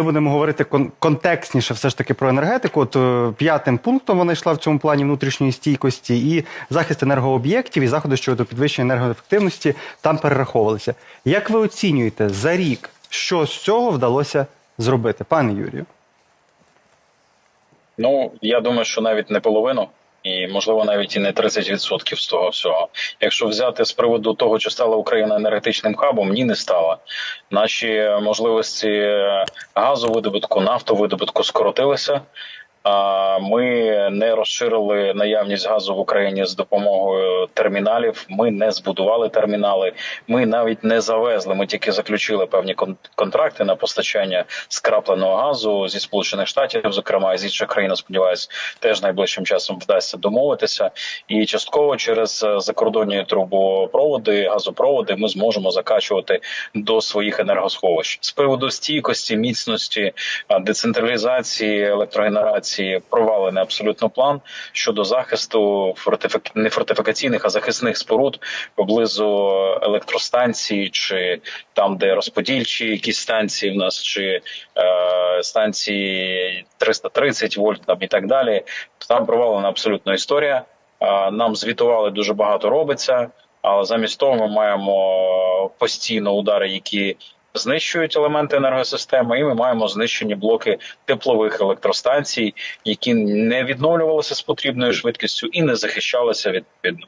Ми будемо говорити кон- контекстніше все ж таки про енергетику. От е, п'ятим пунктом вона йшла в цьому плані внутрішньої стійкості і захист енергооб'єктів і заходи щодо підвищення енергоефективності там перераховувалися. Як ви оцінюєте за рік, що з цього вдалося зробити, пане Юрію? Ну я думаю, що навіть не половину. І можливо навіть і не 30% з того всього. Якщо взяти з приводу того, чи стала Україна енергетичним хабом, ні, не стала. Наші можливості газовидобутку, нафтовидобутку скоротилися. А ми не розширили наявність газу в Україні з допомогою терміналів. Ми не збудували термінали. Ми навіть не завезли. Ми тільки заключили певні кон- контракти на постачання скрапленого газу зі сполучених штатів, зокрема і з інших країн. Сподіваюсь, теж найближчим часом вдасться домовитися. І частково через е, закордонні трубопроводи, газопроводи ми зможемо закачувати до своїх енергосховищ з приводу стійкості, міцності, децентралізації електрогенерації провалений абсолютно план щодо захисту фортифік... не фортифікаційних, а захисних споруд поблизу електростанцій, чи там, де розподільчі якісь станції в нас, чи е, станції 330 вольт там і так далі. Там провалена абсолютно історія. Е, Нам звітували дуже багато робиться, але замість того ми маємо постійно удари, які знищують елементи енергосистеми, і ми маємо знищені блоки теплових електростанцій, які не відновлювалися з потрібною швидкістю і не захищалися відповідно.